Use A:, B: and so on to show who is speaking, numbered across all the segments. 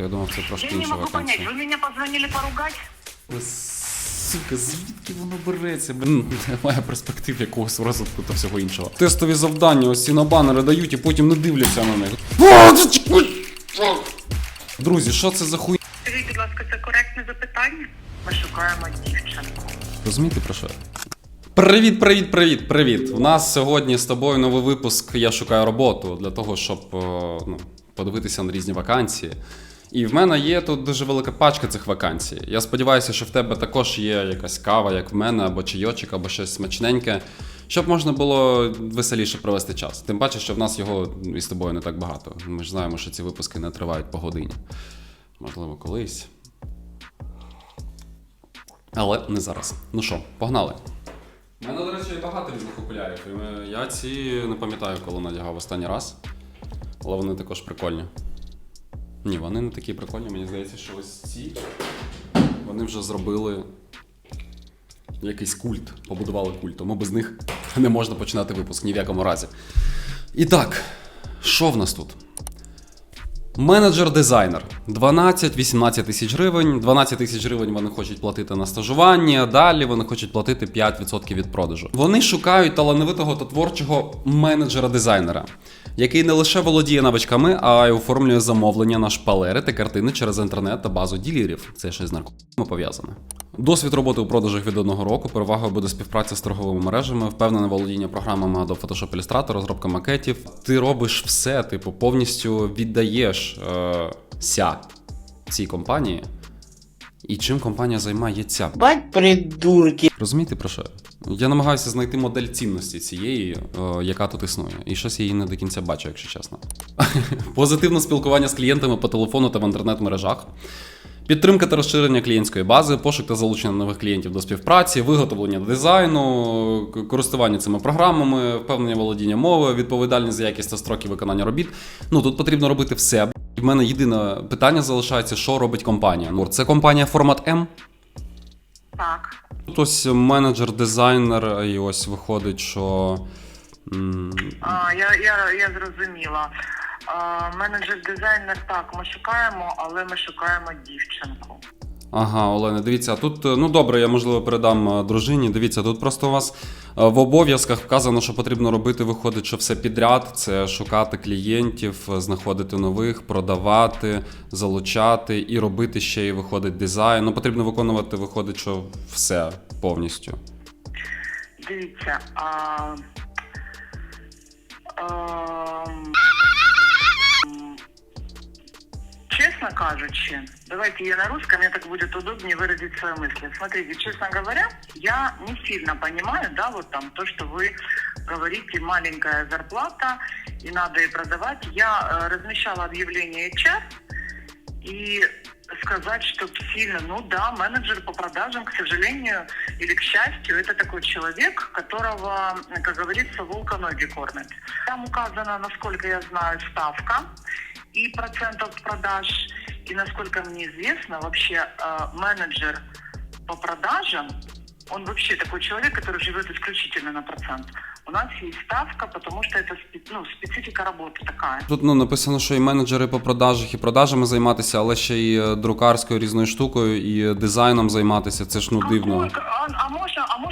A: Я думав, це трошки
B: Я не
A: інша
B: могу понять,
A: вакансія.
B: вы меня позвонили поругать?
A: Сука, звідки воно береться? Блін, немає перспектив якогось розвитку та всього іншого. Тестові завдання, ось ці на банери дають і потім не дивляться на них. Друзі, що це за хуй?
B: Скажіть, будь ласка, це коректне запитання? Ми шукаємо дівчинку.
A: Розумієте про що? я? Привіт, привіт, привіт, привіт. У нас сьогодні з тобою новий випуск Я шукаю роботу для того, щоб е, ну, подивитися на різні вакансії. І в мене є тут дуже велика пачка цих вакансій. Я сподіваюся, що в тебе також є якась кава, як в мене, або чайочок, або щось смачненьке, щоб можна було веселіше провести час. Тим паче, що в нас його із тобою не так багато. Ми ж знаємо, що ці випуски не тривають по годині. Можливо, колись. Але не зараз. Ну що, погнали. У мене, до речі, багато різних окулярів. Я ці не пам'ятаю, коли надягав останній раз. Але вони також прикольні. Ні, вони не такі прикольні, мені здається, що ось ці. Вони вже зробили якийсь культ, побудували культ, тому без них не можна починати випуск ні в якому разі. І так, що в нас тут? Менеджер-дизайнер 12-18 тисяч гривень. 12 тисяч гривень вони хочуть платити на стажування. Далі вони хочуть платити 5% від продажу. Вони шукають талановитого та творчого менеджера-дизайнера, який не лише володіє навичками, а й оформлює замовлення на шпалери та картини через інтернет та базу ділерів. Це ще з наркотиками пов'язане. Досвід роботи у продажах від одного року. Перевагою буде співпраця з торговими мережами, впевнене володіння програмами Adobe Photoshop Illustrator, розробка макетів. Ти робиш все, типу, повністю віддаєш е, ся цій компанії. І чим компанія займається?
C: Бать придурки.
A: Розумієте про що? я? Я намагаюся знайти модель цінності цієї, е, яка тут існує. І щось я її не до кінця бачу, якщо чесно. Позитивне спілкування з клієнтами по телефону та в інтернет-мережах. Підтримка та розширення клієнтської бази, пошук та залучення нових клієнтів до співпраці, виготовлення дизайну, користування цими програмами, впевнення володіння мови, відповідальність за якість та строки виконання робіт. Ну тут потрібно робити все. В мене єдине питання залишається, що робить компанія. Це компанія формат М.
B: Так.
A: Тут ось менеджер, дизайнер, і ось виходить, що.
B: А, я, я, я зрозуміла. А, менеджер-дизайнер, так, ми шукаємо, але ми шукаємо дівчинку.
A: Ага, Олена, дивіться, тут, е, ну добре, я можливо передам е, дружині. Дивіться, тут просто у вас е, в обов'язках вказано, що потрібно робити, виходить, що все підряд: це шукати клієнтів, знаходити нових, продавати, залучати і робити ще й виходить дизайн. Ну, потрібно виконувати, виходить, що все повністю.
B: Дивіться, а, ем, честно кажучи, давайте я на русском, мне так будет удобнее выразить свои мысли. Смотрите, честно говоря, я не сильно понимаю, да, вот там то, что вы говорите, маленькая зарплата, и надо и продавать. Я э, размещала объявление HR, и сказать, что сильно, ну да, менеджер по продажам, к сожалению или к счастью, это такой человек, которого, как говорится, волка ноги кормят. Там указана, насколько я знаю, ставка и процент от продаж. И насколько мне известно, вообще э, менеджер по продажам, он вообще такой человек, который живет исключительно на процент. У нас есть ставка, потому что это спе- ну, специфика работы такая.
A: Тут ну, написано, що і менеджери по продажах, і продажами займатися, але ще й е, друкарською різною штукою, і дизайном займатися. Це ж ну дивно.
B: Какой- а, а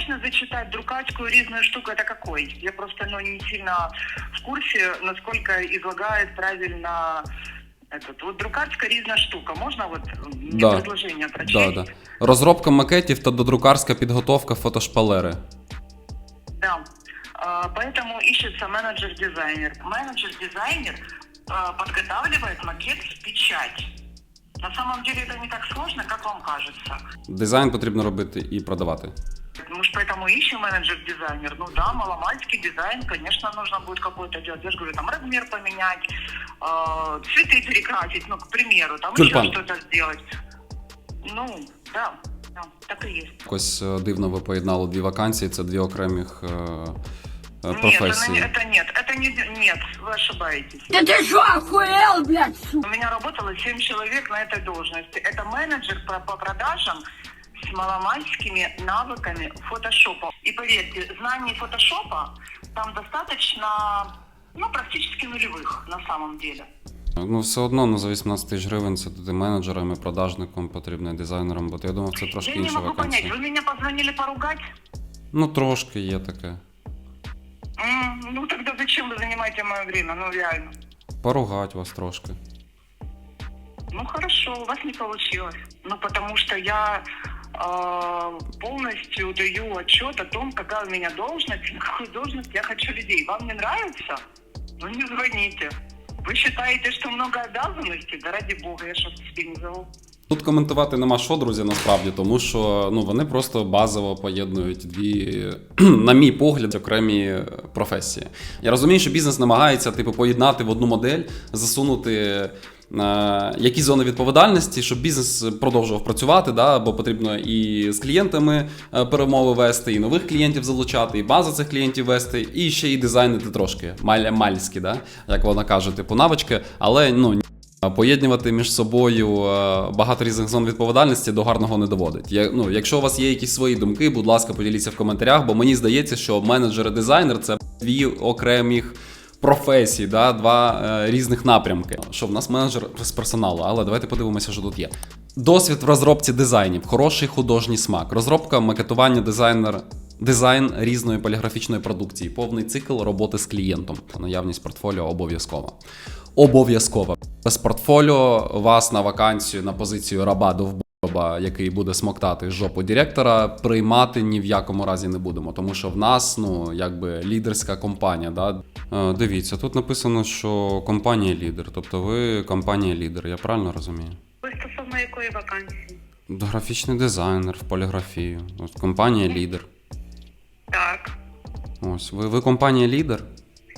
B: можно, а можно зачитать друкачку резную штуку? Это какой? Я просто ну, не сильно в курсе, насколько излагает правильно этот. Вот друкарская резная штука. Можно вот мне
A: Да.
B: предложение
A: Да,
B: прочесть?
A: да. Розробка макетів та додрукарська підготовка фотошпалери.
B: Да. А, Поэтому ищется менеджер-дизайнер. Менеджер-дизайнер а, подготавливает макет в печать. На самом деле это не так сложно, как вам кажется.
A: Дизайн потрібно робити і продавати.
B: Мы же поэтому ищем менеджер-дизайнер. Ну да, маломальский дизайн, конечно, нужно будет какой-то делать. Я же говорю, там размер поменять, э, цветы перекрасить, ну, к примеру, там
A: Тюльпан.
B: еще что-то сделать. Ну, да, да, так и есть.
A: Якось е, дивно ви поєднали дві вакансії, це дві окремих е, е,
B: Нет,
A: професії.
B: это, не- это нет, это не нет, вы ошибаетесь.
D: Да ты что, охуел, блядь, сука?
B: У меня работало 7 человек на этой должности. Это менеджер по, по продажам с маломальскими навыками фотошопа. И поверьте, знаний фотошопа там достаточно, ну, практически нулевых на самом деле.
A: Ну, все одно ну, за 18 тисяч гривень це ти менеджером і продажником потрібно, і дизайнером бути. Я думав, це трошки
B: Я не
A: інша
B: могу понять,
A: вакансія.
B: вы меня позвонили поругать?
A: Ну, трошки є таке.
B: М, ну тогда зачем вы занимаете мое время? Ну реально.
A: Поругать вас трошки.
B: Ну хорошо, у вас не получилось. Ну потому что я э, полностью даю отчет о том, какая у меня должность, какую должность я хочу людей. Вам не нравится? Ну не звоните. Вы считаете, что много обязанностей? Да ради бога, я что себе не зову.
A: Тут коментувати нема що, друзі, насправді, тому що ну вони просто базово поєднують дві, на мій погляд, окремі професії. Я розумію, що бізнес намагається типу поєднати в одну модель, засунути. Е, Які зони відповідальності, щоб бізнес продовжував працювати, да, бо потрібно і з клієнтами е, перемови вести, і нових клієнтів залучати, і базу цих клієнтів вести, і ще й дизайнити трошки маля-мальські, да, як вона каже, типу навички, але ну Поєднувати між собою е, багато різних зон відповідальності до гарного не доводить. Я, ну, якщо у вас є якісь свої думки, будь ласка, поділіться в коментарях, бо мені здається, що менеджер і дизайнер це дві окремих професій, да, два е, різних напрямки. Що в нас менеджер з персоналу, але давайте подивимося, що тут є. Досвід в розробці дизайнів, хороший художній смак, розробка, макетування, дизайнер. Дизайн різної поліграфічної продукції, повний цикл роботи з клієнтом. Наявність портфоліо обов'язкова. Обов'язкова. Без портфоліо вас на вакансію на позицію раба довбоба, який буде смоктати жопу директора, приймати ні в якому разі не будемо. Тому що в нас, ну, якби лідерська компанія. Да? Е, дивіться, тут написано, що компанія лідер. Тобто ви компанія лідер, я правильно розумію?
B: Ви стосовно якої вакансії?
A: Графічний дизайнер в поліграфію. Ось компанія лідер.
B: Так.
A: Ось, ви, ви компанія лідер?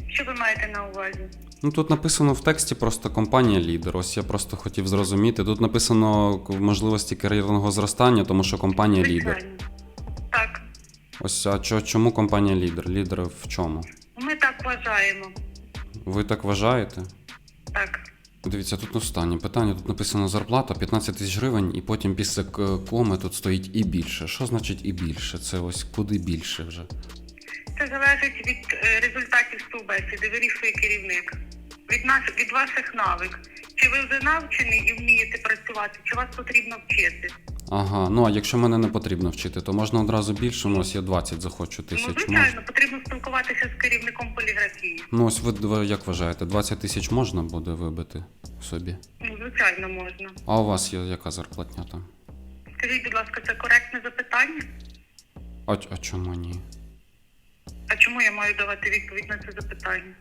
B: Що ви маєте на увазі?
A: Ну тут написано в тексті просто компанія лідер. Ось я просто хотів зрозуміти. Тут написано можливості кар'єрного зростання, тому що компанія лідер.
B: Так.
A: Ось а чо- чому компанія лідер? Лідер в чому?
B: Ми так вважаємо.
A: Ви так вважаєте?
B: Так.
A: Дивіться, тут останнє питання. Тут написано зарплата 15 тисяч гривень, і потім після коми тут стоїть і більше. Що значить і більше? Це ось куди більше вже?
B: Це залежить від е, результатів співбесіди, вирішує керівник. Від нас, від ваших навик. Чи ви вже навчені і вмієте працювати, чи вас потрібно вчити?
A: Ага, ну а якщо мене не потрібно вчити, то можна одразу більше. У нас є 20 захочу
B: Ну,
A: тисяч. Можна?
B: звичайно, потрібно спілкуватися з керівником поліграфії.
A: Ну ось ви, ви як вважаєте, 20 тисяч можна буде вибити собі?
B: Ну, звичайно, можна.
A: А у вас є яка зарплатня там?
B: Скажіть, будь ласка, це коректне запитання?
A: А, а чому ні?
B: А чому я маю давати відповідь на це запитання?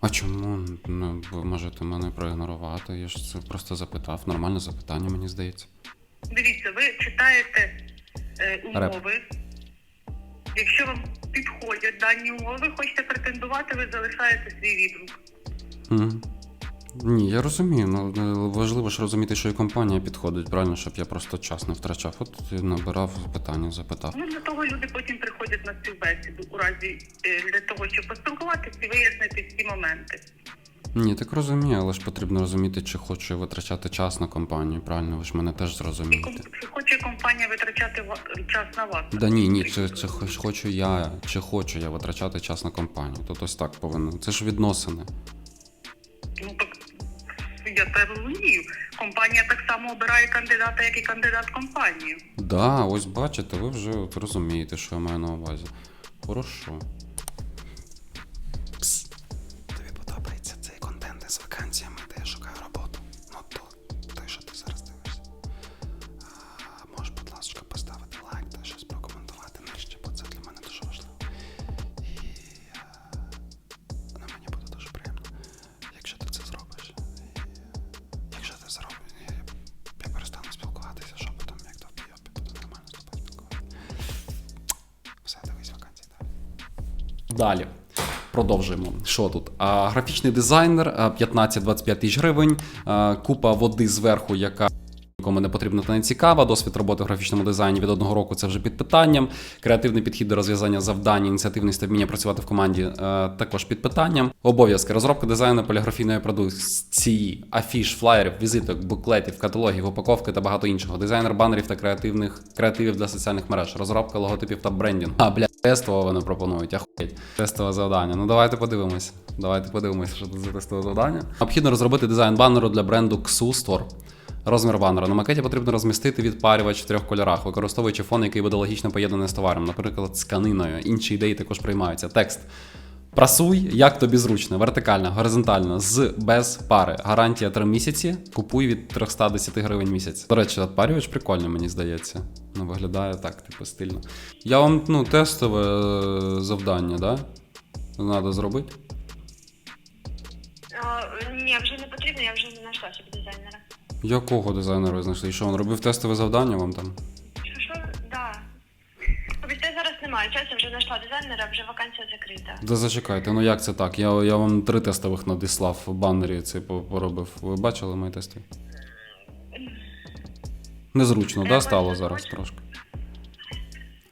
A: А чому ну, ви можете мене проігнорувати? Я ж це просто запитав. Нормальне запитання, мені здається.
B: Дивіться, ви читаєте е,
A: Реп.
B: умови. Якщо вам підходять дані умови, хочете претендувати, ви залишаєте свій відгук.
A: Мгм. Ні, я розумію. Ну е, важливо ж розуміти, що і компанія підходить, правильно, щоб я просто час не втрачав. От набирав питання, запитав.
B: Ну для того люди потім приходять на співбесіду у разі е, для того, щоб поспілкуватися і вияснити всі моменти.
A: Ні, так розумію, але ж потрібно розуміти, чи хочу я витрачати час на компанію. Правильно, ви ж мене теж зрозумієте.
B: чи хоче компанія витрачати час на вас?
A: Да ні, ні, чи хоч- хочу я, чи хочу я витрачати час на компанію. Тут ось так повинно. Це ж відносини.
B: Ну так я це розумію. Компанія так само обирає кандидата, як і кандидат компанію.
A: Да, ось бачите, ви вже розумієте, що я маю на увазі. Хорошо. Далі. Продовжуємо. Що тут? А, графічний дизайнер а, 15-25 тисяч гривень, а, купа води зверху, яка нікому не потрібна та не цікава. Досвід роботи в графічному дизайні від одного року це вже під питанням. Креативний підхід до розв'язання завдань, ініціативність та вміння працювати в команді е, також під питанням. Обов'язки розробка дизайну поліграфійної продукції, афіш, флаєрів, візиток, буклетів, каталогів, упаковки та багато іншого. Дизайнер банерів та креативних креативів для соціальних мереж, розробка логотипів та брендінг. А бля, Тестово вони пропонують, ахуєть. Тестове завдання. Ну давайте подивимось. Давайте подивимось, що це за тестове завдання. Необхідно розробити дизайн банеру для бренду Store. Розмір банера. На макеті потрібно розмістити відпарювач в трьох кольорах, використовуючи фон, який буде логічно поєднаний з товаром, наприклад, з тканиною. Інші ідеї також приймаються. Текст. Прасуй, як тобі зручно, вертикально, горизонтально, з без пари. Гарантія 3 місяці. Купуй від 310 гривень місяць. До речі, відпарювач прикольний, мені здається. Ну, виглядає так, типу, стильно. Я вам ну, тестове е, завдання, да? Надо зробити.
C: Ні, вже не потрібно, я вже не знайшла собі дизайнера.
A: Якого дизайнера ви знайшли? Що він робив тестове завдання вам там?
C: Що, що? Да. Вибачте, зараз немає часу, вже знайшла дизайнера, вже вакансія закрита.
A: Да зачекайте, ну як це так? Я, я вам три тестових надіслав в банері це по- поробив. Ви бачили мої тести? Незручно, да, стало зараз трошки.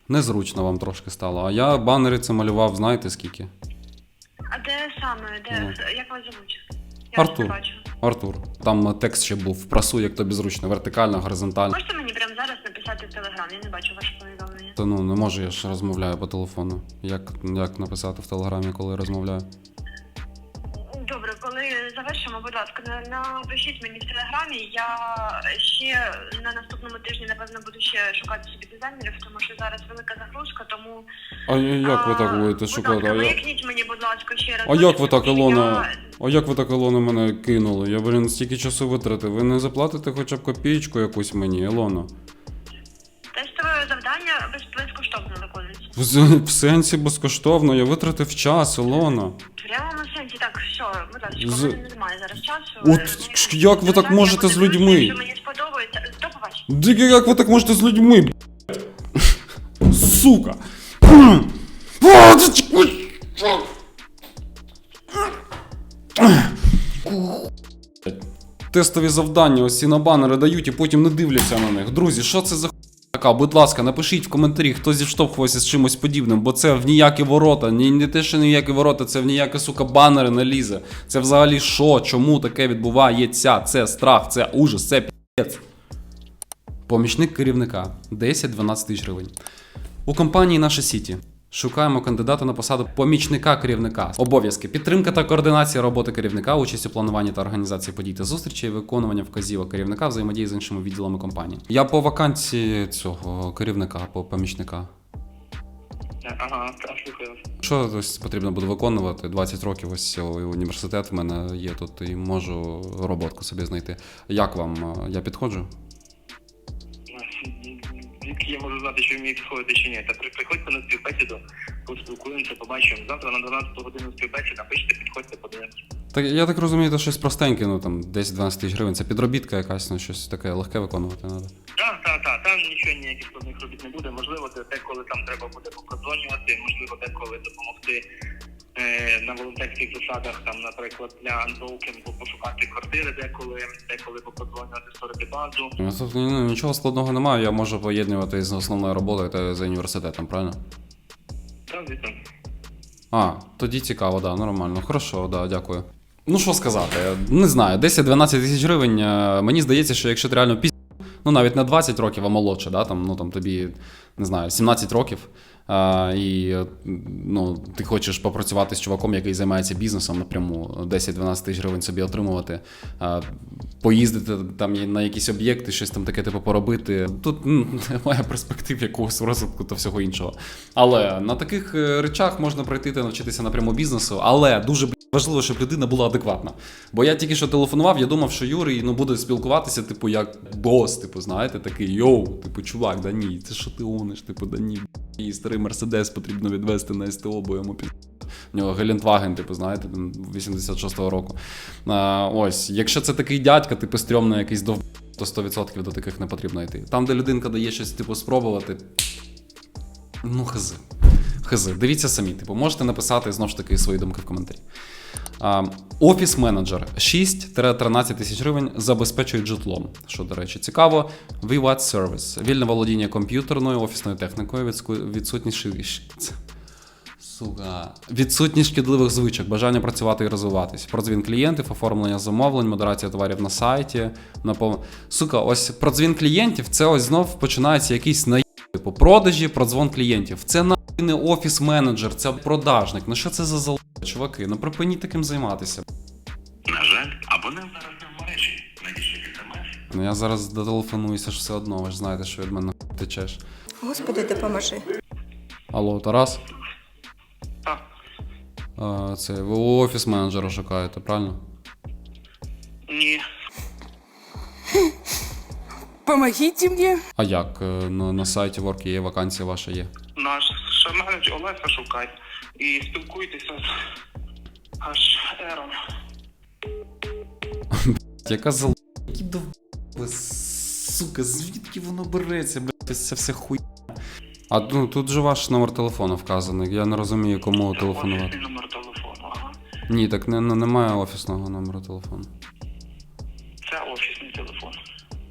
A: Незручно вам трошки стало. А я банери це малював, знаєте скільки?
C: А де саме? Де?
A: Ну.
C: Як вас? Я вас
A: Артур.
C: бачу.
A: Артур. Там текст ще був. Прасуй, як тобі зручно, вертикально, горизонтально.
C: Можете мені прямо зараз написати в телеграм? Я не бачу ваше повідомлення.
A: Та ну не можу, я ж розмовляю по телефону. Як, як написати в телеграмі, коли розмовляю?
C: Добре, коли завершимо, будь ласка, на- напишіть мені в телеграмі. Я ще на наступному тижні, напевно, буду ще шукати собі дизайнерів, тому що зараз велика загрузка, тому.
A: А як ви так будете шукати? А,
C: мені, будь ласка, ще раз.
A: а як ви так, Ілона? А як ви так, Ілона, мене кинули? Я, блін, стільки часу витратив. Ви не заплатите хоча б копієчку якусь мені, Ілона?
C: Тестове завдання безкоштовно виконується.
A: В, сенсі безкоштовно, я витратив час, Ілона.
C: Сенсі, так, все, будь ласка,
A: З-
C: мене немає зараз часу.
A: От
C: мені-
A: як ви так можете з людьми?
C: Якщо мені сподобається, до побачення.
A: Дикі, як ви так можете з людьми? блядь? Сука! А, це ч- Тестові завдання ось ці на банери дають і потім не дивляться на них. Друзі, що це за така? Будь ласка, напишіть в коментарі, хто зіштовхувався з чимось подібним, бо це в ніякі ворота. Ні, не те, що ніякі ворота, це в ніякі, сука, банери не лізе. Це взагалі що? Чому таке відбувається? Це страх, це ужас, це піц. Помічник керівника 10-12 тисяч гривень. У компанії Наша Сіті шукаємо кандидата на посаду помічника керівника. Обов'язки: підтримка та координація роботи керівника, участь у плануванні та організації подій та зустрічей, виконування вказівок керівника, взаємодії з іншими відділами компанії. Я по вакансії цього керівника, по помічника.
E: Ага, так, слухаю.
A: Що ось потрібно буде виконувати? 20 років ось університет в мене є тут і можу роботку собі знайти. Як вам? Я підходжу?
E: Звідки я можу знати, що вміє підходити чи ні? Та приходьте на співбесіду, поспілкуємося, побачимо. Завтра на 12 годину співбесіда, пишіть, підходьте, подивимося.
A: Так я так розумію, це щось простеньке, ну там 10-12 тисяч гривень. Це підробітка якась, ну щось таке легке виконувати треба.
E: Так, так, так, там нічого ніяких складних робіт не буде. Можливо, де- деколи там треба буде попродзвонювати, можливо, деколи допомогти е, на волонтерських засадах, там, наприклад, для анбоукінгу пошукати квартири, деколи, деколи попродзвонювати, створити базу.
A: Ну, Тут ну, нічого складного немає, я можу поєднувати з основною роботою та з університетом, правильно?
E: Так, звісно.
A: А, тоді цікаво, да, нормально. Хорошо, да, дякую. Ну що сказати, не знаю, 10-12 тисяч гривень. е, Мені здається, що якщо ти реально піс... ну навіть не 20 років, а молодше, да, там, ну там тобі, не знаю, 17 років. А, і ну, ти хочеш попрацювати з чуваком, який займається бізнесом напряму, 10-12 тисяч гривень собі отримувати, а, поїздити там на якісь об'єкти, щось там таке типу поробити. Тут немає перспектив якогось розвитку та всього іншого. Але на таких е, речах можна пройти та навчитися напряму бізнесу, але дуже важливо, щоб людина була адекватна. Бо я тільки що телефонував, я думав, що Юрій ну, буде спілкуватися, типу, як бос, типу, знаєте, такий йоу, типу, чувак, да ні, це що ти гониш, типу, да ні, і старий Мерседес потрібно відвести на СТО, бо йому під. У нього Гелендваген, типу, знаєте, 86-го року. А, ось, якщо це такий дядька, типу, стрьомний якийсь дов... то 100% до таких не потрібно йти. Там, де людинка дає щось, типу, спробувати. Ну, хази. Хази. Дивіться самі, типу, можете написати знову ж таки свої думки в коментарі. Офіс менеджер 6-13 тисяч гривень забезпечують житлом. Що, до речі, цікаво. VWAT Service. Вільне володіння комп'ютерною, офісною технікою, відсутність. Сука. Відсутність шкідливих звичок, бажання працювати і розвиватись. Продзвін клієнтів, оформлення замовлень, модерація товарів на сайті. Напов... Сука, ось продзвін клієнтів це ось знов починається якийсь на типу продажі, продзвон клієнтів. Це на не офіс-менеджер, це продажник. Ну що це за зал... чуваки? Ну припиніть таким займатися.
F: На жаль, абонент зараз не в мережі. Надішліть смс.
A: Ну я зараз дотелефонуюся ж все одно, ви ж знаєте, що від мене течеш.
G: Господи, допоможи.
A: Алло, Тарас?
E: Так.
A: А, це ви у офіс-менеджера шукаєте, правильно?
E: Ні.
D: Помогите мне.
A: А як? Е, На, на сайті Work є вакансія ваша є.
E: Наш шанель Олеса шукає. І спілкуйтеся з Ером.
A: Яка за які до сука, звідки воно береться, блядь, ось ця вся хуйня. А ну тут же ваш номер телефону вказаний. Я не розумію, кому телефонувати.
E: Офісний номер телефону. Ага.
A: Ні, так не, не, немає офісного номеру телефону.
E: Це офісний телефон.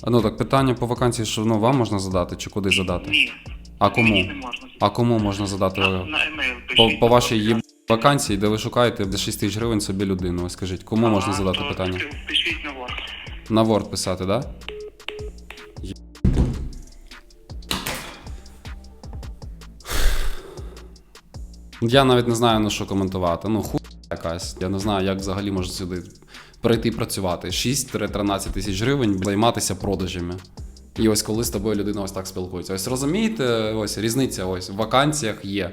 A: А ну так питання по вакансії, що ну вам можна задати чи куди задати?
E: Ні.
A: А кому?
E: Мені не можна.
A: А кому можна задати?
E: На, на емейл
A: По, по вашій є вакансії, де ви шукаєте за 6 тисяч гривень собі людину. Ось скажіть, кому можна задати питання?
E: пи- Пишіть на Word.
A: На Word писати, да? Є- Я навіть не знаю на що коментувати. Ну, хуй якась. Я не знаю, як взагалі можна сюди прийти працювати. 6-13 тисяч гривень займатися продажами. І ось коли з тобою людина ось так спілкується. Ось розумієте, ось різниця ось в вакансіях є.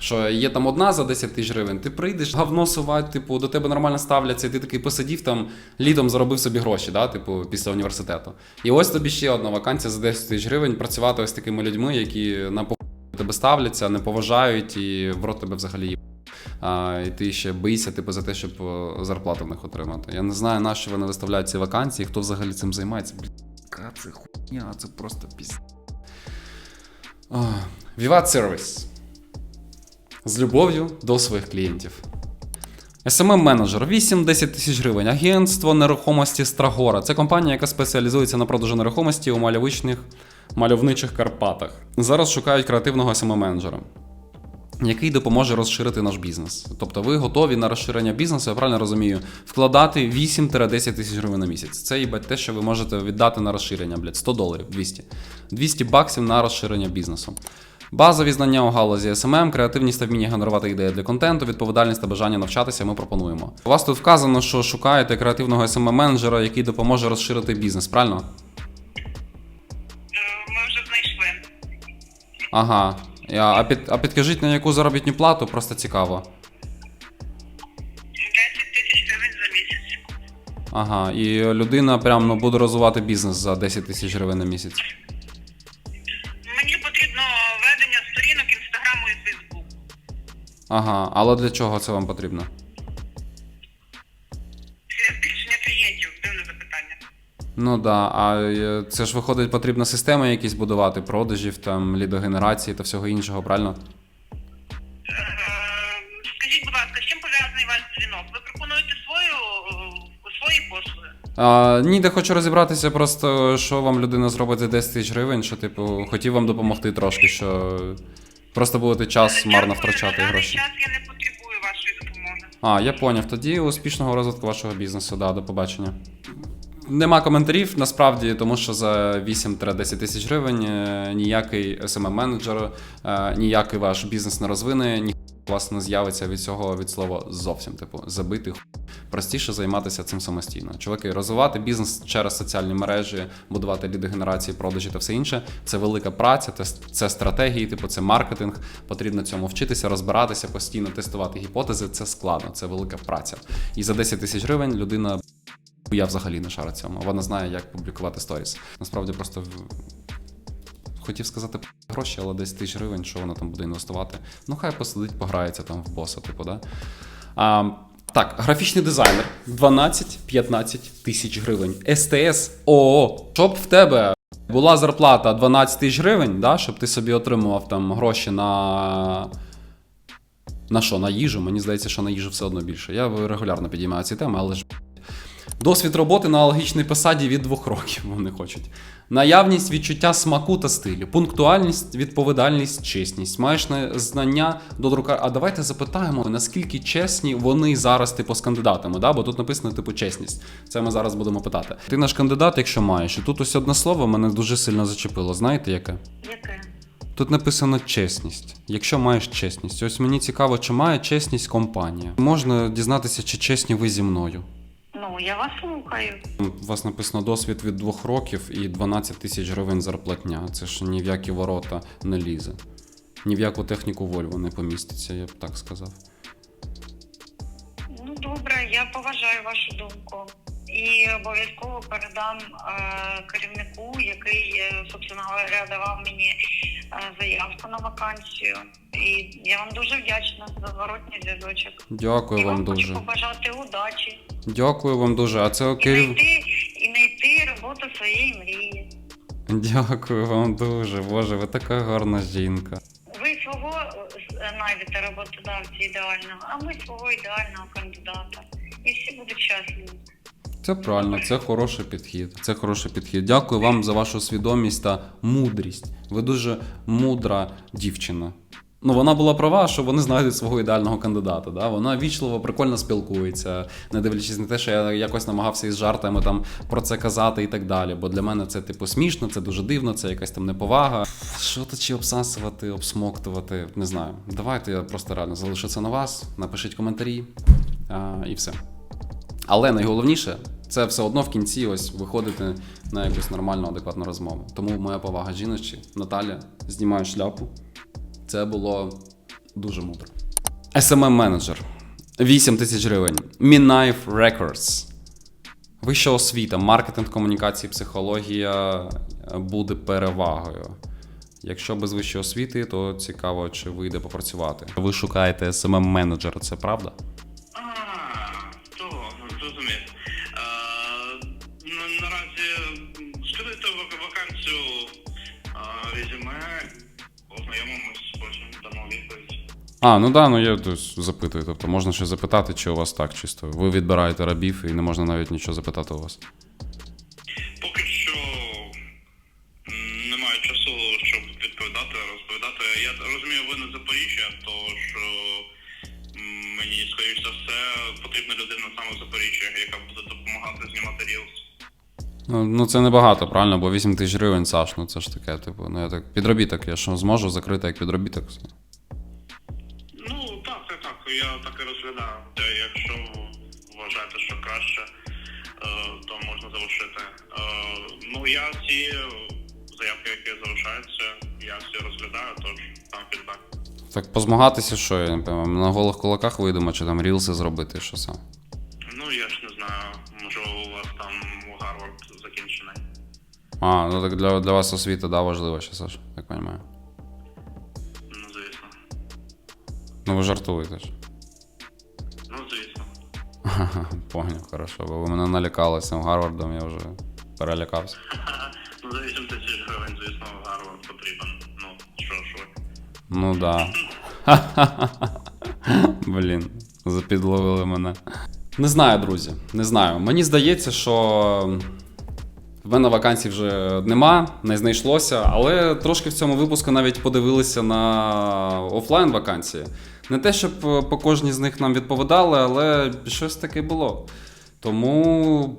A: Що є там одна за 10 тисяч гривень, ти прийдеш, говно сувати, типу, до тебе нормально ставляться, і ти такий посидів там, літом заробив собі гроші, да, типу, після університету. І ось тобі ще одна вакансія за 10 тисяч гривень працювати ось такими людьми, які на похуй тебе ставляться, не поважають і в рот тебе взагалі їб. А, і ти ще боїшся, типу, за те, щоб е, зарплату в них отримати. Я не знаю, на що вони виставляють ці вакансії, хто взагалі цим займається. Яка це хуйня, це просто піз. Vivat Service. З любов'ю до своїх клієнтів. smm менеджер 8-10 тисяч гривень. Агентство нерухомості Страгора. Це компанія, яка спеціалізується на продажу нерухомості у мальовичних мальовничих Карпатах. Зараз шукають креативного smm менеджера який допоможе розширити наш бізнес. Тобто ви готові на розширення бізнесу, я правильно розумію, вкладати 8-10 тисяч гривень на місяць. Це їбать те, що ви можете віддати на розширення, блядь, 100 доларів, 200. 200 баксів на розширення бізнесу. Базові знання у галузі SMM, креативність та вміння генерувати ідеї для контенту, відповідальність та бажання навчатися ми пропонуємо. У вас тут вказано, що шукаєте креативного smm менеджера який допоможе розширити бізнес, правильно?
C: Ми вже знайшли.
A: Ага. Я- А, під, а підкажіть, на яку заробітну плату, просто цікаво.
C: 10 тисяч гривень за місяць.
A: Ага, і людина прям ну, буде розвивати бізнес за 10 тисяч гривень на місяць.
C: Мені потрібно ведення сторінок інстаграму і фейсбуку.
A: Ага, але для чого це вам потрібно? Ну да, а е, це ж виходить, потрібно системи якісь будувати, продажів, там, лідогенерації та всього іншого, правильно?
C: Е, Скажіть, будь ласка, з чим пов'язаний ваш дзвінок? Ви пропонуєте свою, е, свої послуги?
A: А, ні, де хочу розібратися, просто що вам людина зробить за 10 тисяч гривень, що, типу, хотів вам допомогти трошки, що просто будете час марно втрачати гроші.
C: час я не потребую вашої допомоги.
A: А, я поняв. Тоді успішного розвитку вашого бізнесу. Да, до побачення. Нема коментарів насправді, тому що за 8-10 тисяч гривень е, ніякий smm менеджер е, ніякий ваш бізнес не розвине, ні вас не з'явиться від цього від слова зовсім. Типу, забити простіше займатися цим самостійно. Чуваки, розвивати бізнес через соціальні мережі, будувати ліди генерації, продажі та все інше. Це велика праця, це, це стратегії, типу, це маркетинг. Потрібно цьому вчитися, розбиратися, постійно тестувати гіпотези. Це складно, це велика праця. І за 10 тисяч гривень людина. Я взагалі не шарю цьому. Вона знає, як публікувати сторіс. Насправді просто хотів сказати гроші, але 10 тисяч гривень, що вона там буде інвестувати. Ну, хай посидить, пограється там в боса, типу, да. А, так, графічний дизайнер 12-15 тисяч гривень. СТС ООО. Щоб в тебе була зарплата 12 тисяч гривень, да, щоб ти собі отримував там гроші на. На що? На їжу? Мені здається, що на їжу все одно більше. Я регулярно підіймаю ці теми, але ж Досвід роботи на аналогічній посаді від двох років вони хочуть. Наявність відчуття смаку та стилю, пунктуальність, відповідальність, чесність. Маєш знання до друка. А давайте запитаємо, наскільки чесні вони зараз, типу, з кандидатами, да? бо тут написано, типу, чесність. Це ми зараз будемо питати. Ти наш кандидат, якщо маєш, і тут ось одне слово мене дуже сильно зачепило. Знаєте яке?
C: Яке?
A: Тут написано чесність. Якщо маєш чесність, ось мені цікаво, чи має чесність компанія. Можна дізнатися, чи чесні ви зі мною.
B: Ну, я вас слухаю.
A: У вас написано досвід від двох років і 12 тисяч гривень зарплатня. Це ж ні в які ворота не лізе. Ні в яку техніку Вольво не поміститься, я б так сказав.
C: Ну добре, я поважаю вашу думку. І обов'язково передам е, керівнику, який, е, собственно говоря, давав мені е, заявку на вакансію. І я вам дуже вдячна за зворотній зв'язочок.
A: Дякую
C: і
A: вам дуже.
C: хочу побажати удачі.
A: Дякую вам дуже. А це
C: І знайти, і знайти роботу своєї мрії.
A: Дякую вам дуже. Боже, ви така гарна жінка.
C: Ви свого е, знайдете роботодавця ідеального, а ми свого ідеального кандидата. І всі будуть щасливі.
A: Це правильно, це хороший підхід. Це хороший підхід. Дякую вам за вашу свідомість та мудрість. Ви дуже мудра дівчина. Ну, вона була права, що вони знайдуть свого ідеального кандидата. Да? Вона вічливо, прикольно спілкується, не дивлячись на те, що я якось намагався із жартами там про це казати і так далі. Бо для мене це типу смішно, це дуже дивно, це якась там неповага. Що то чи обсасувати, обсмоктувати, не знаю. Давайте я просто реально залишу це на вас. Напишіть коментарі а, і все. Але найголовніше, це все одно в кінці ось виходити на якусь нормальну, адекватну розмову. Тому моя повага жіночі, Наталя, знімаю шляпу. Це було дуже мудро. smm менеджер 8 тисяч гривень. Мінайф Records. Вища освіта, маркетинг, комунікації, психологія буде перевагою. Якщо без вищої освіти, то цікаво, чи вийде попрацювати. Ви шукаєте smm менеджера це правда?
F: А,
A: ну да, ну я запитую. Тобто можна щось запитати, чи у вас так чисто. Ви відбираєте рабів і не можна навіть нічого запитати у вас.
F: Поки що немає часу, щоб відповідати, розповідати. Я розумію, ви не Запоріжжя, то що мені, скоріш за все, потрібна людина саме з Запоріжжя, яка буде допомагати знімати рілс.
A: Ну, ну це небагато, правильно, бо 8 тисяч гривень, Саш, ну це ж таке, типу, ну я так підробіток, я що зможу закрити як підробіток.
F: Так. Я так і розглядаю. Якщо вважаєте, що краще, е, то можна залишити. Е, Ну, я ці заявки, які залишаються, я всі розглядаю, тож там фідбек.
A: Так позмагатися, що я на голих кулаках вийдемо, чи там рілси зробити, що сам.
F: Ну, я ж не знаю, можливо, у вас там Гарвард закінчений.
A: А, ну так для, для вас освіта, да, важлива ще, Саш, так розумію. Ну ви жартуєте ж.
F: Ну, звісно.
A: Поняв, хорошо, бо ви мене налякали з цим Гарвардом, я вже перелякався.
F: Ну, за 8 тисяч гривень, звісно, Гарвард потрібен. Ну, що ж ви.
A: Ну да. Блін, запідловили мене. Не знаю, друзі. Не знаю. Мені здається, що в мене вакансій вже нема, не знайшлося, але трошки в цьому випуску навіть подивилися на офлайн вакансії. Не те, щоб е, по кожній з них нам відповідали, але щось таке було. Тому.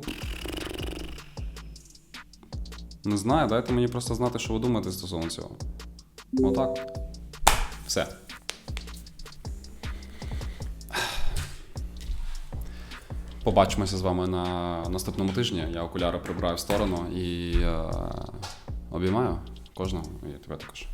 A: Не знаю, дайте мені просто знати, що ви думаєте стосовно цього. Отак. Все. Побачимося з вами на наступному тижні. Я окуляри прибираю в сторону і е, обіймаю кожного. І тебе також.